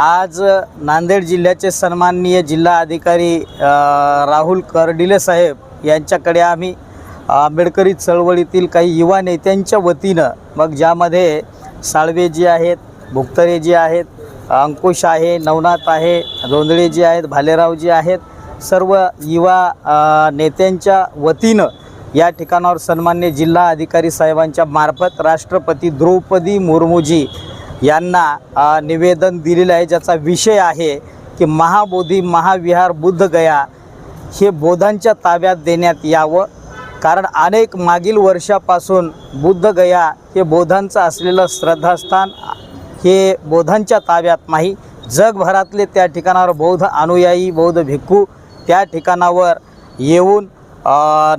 आज नांदेड जिल्ह्याचे सन्माननीय जिल्हा अधिकारी राहुल कर्डिले साहेब यांच्याकडे आम्ही आंबेडकरी चळवळीतील काही युवा नेत्यांच्या वतीनं मग ज्यामध्ये साळवे जी आहेत भुक्तरे जी आहेत अंकुश आहे नवनाथ आहे जोंधळे जी आहेत भालेराव जी आहेत सर्व युवा नेत्यांच्या वतीनं या ठिकाणावर सन्मान्य जिल्हा अधिकारी साहेबांच्या मार्फत राष्ट्रपती द्रौपदी मुर्मूजी यांना निवेदन दिलेलं आहे ज्याचा विषय आहे की महाबोधी महाविहार बुद्धगया हे बोधांच्या ताब्यात देण्यात यावं. कारण अनेक मागील वर्षापासून बुद्धगया हे बोधांचं असलेलं श्रद्धास्थान हे बोधांच्या ताब्यात नाही. जगभरातले त्या ठिकाणावर बौद्ध अनुयायी बौद्ध भिक्खू त्या ठिकाणावर येऊन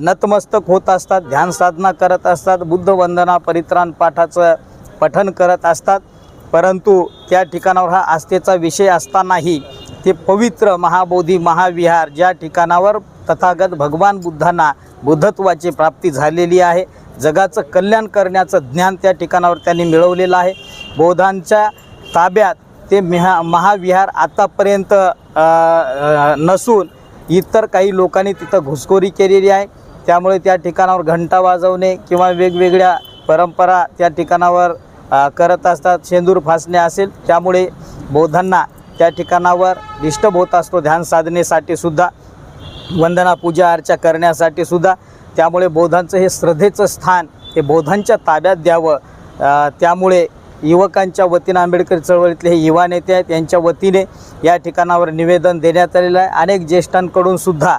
नतमस्तक होत असतात ध्यान साधना करत असतात बुद्ध वंदना परित्राण पाठाचं पठन करत असतात. परंतु त्या ठिकाणावर हा आस्थेचा विषय असतानाही ते पवित्र महाबोधी महाविहार ज्या ठिकाणावर तथागत भगवान बुद्धांना बुद्धत्वाची प्राप्ती झालेली आहे जगाचं कल्याण करण्याचं ज्ञान त्या ठिकाणावर त्यांनी मिळवलेलं आहे. बौद्धांच्या ताब्यात ते मिहा महाविहार आतापर्यंत नसून इतर काही लोकांनी तिथं घुसखोरी केलेली आहे. त्यामुळे त्या ठिकाणावर घंटा वाजवणे किंवा वेगवेगळ्या परंपरा त्या ठिकाणावर करत असतात. शेंदूर फासणे असेल त्यामुळे बौद्धांना त्या ठिकाणावर डिस्टर्ब होत असतो. ध्यान साधनेसाठी सुद्धा वंदना पूजा अर्चा करण्यासाठी सुद्धा. त्यामुळे बौद्धांचं हे श्रद्धेचं स्थान हे बौद्धांच्या ताब्यात द्यावं. त्यामुळे युवकांच्या वतीनं आंबेडकर चळवळीतले हे युवा नेते आहेत यांच्या वतीने या ठिकाणावर निवेदन देण्यात आलेलं आहे. अनेक ज्येष्ठांकडून सुद्धा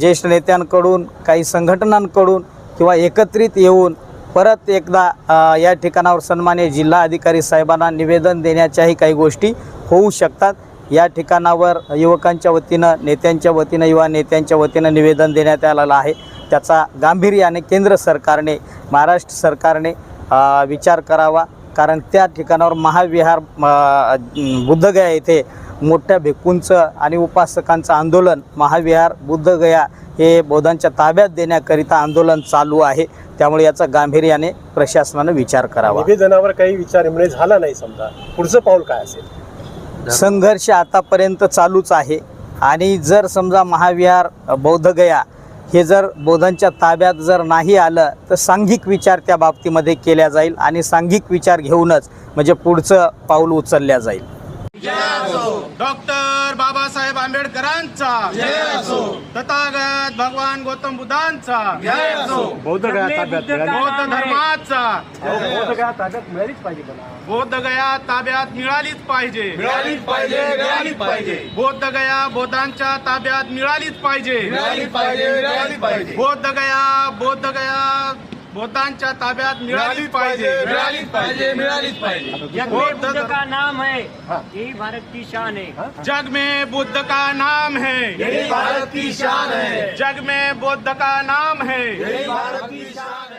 ज्येष्ठ नेत्यांकडून काही संघटनांकडून किंवा एकत्रित येऊन परत एकदा या ठिकाणावर सन्मान्य जिल्हा अधिकारी साहेबांना निवेदन देण्याच्याही काही गोष्टी होऊ शकतात. या ठिकाणावर युवकांच्या वतीनं नेत्यांच्या वतीनं युवा नेत्यांच्या वतीनं निवेदन देण्यात आलेलं आहे. त्याचा गांभीर्याने केंद्र सरकारने महाराष्ट्र सरकारने विचार करावा. कारण त्या ठिकाणावर महाविहार बुद्धगया येथे मोठ्या भिक्खूंचं आणि उपासकांचं आंदोलन महाविहार बुद्धगया हे बौद्धांच्या ताब्यात देण्याकरिता आंदोलन चालू आहे. त्यामुळे याचा गांभीर्याने प्रशासनानं विचार करावा. निवेदनावर काही विचार झाला नाही समजा. पुढचं पाऊल काय असेल? संघर्ष आतापर्यंत चालूच आहे. आणि जर समजा महाविहार बौद्धगया हे जर बौद्धांच्या ताब्यात जर नाही आलं तर सांघिक विचार त्या बाबतीमध्ये केल्या जाईल आणि सांघिक विचार घेऊनच म्हणजे पुढचं पाऊल उचलल्या जाईल. डॉक्टर बाबासाहेब आंबेडकरांचा. तथागत भगवान गौतम बुद्धांचा. बौद्ध गया ताब्यात मिळाली. बौद्ध धर्माचा. बौद्ध गया ताब्यात मिळालीच पाहिजे मला. बौद्ध गया ताब्यात मिळालीच पाहिजे. मिळालीच पाहिजे मिळालीच पाहिजे. बौद्ध गया बौद्धांच्या ताब्यात मिळालीच पाहिजे. मिळालीच पाहिजे मिळालीच पाहिजे. बौद्ध गया बौद्ध गया बौद्धांच्या ताब्यात मिळालीच पाहिजे. मिळालीच पाहिजे. मिळालीच पाहिजे. बौद्ध का नाम है? यही भारत की शान है. जग में बुद्ध का नाम है। यही भारत की शान है. जग में बुद्ध का नाम है। यही भारत की शान है।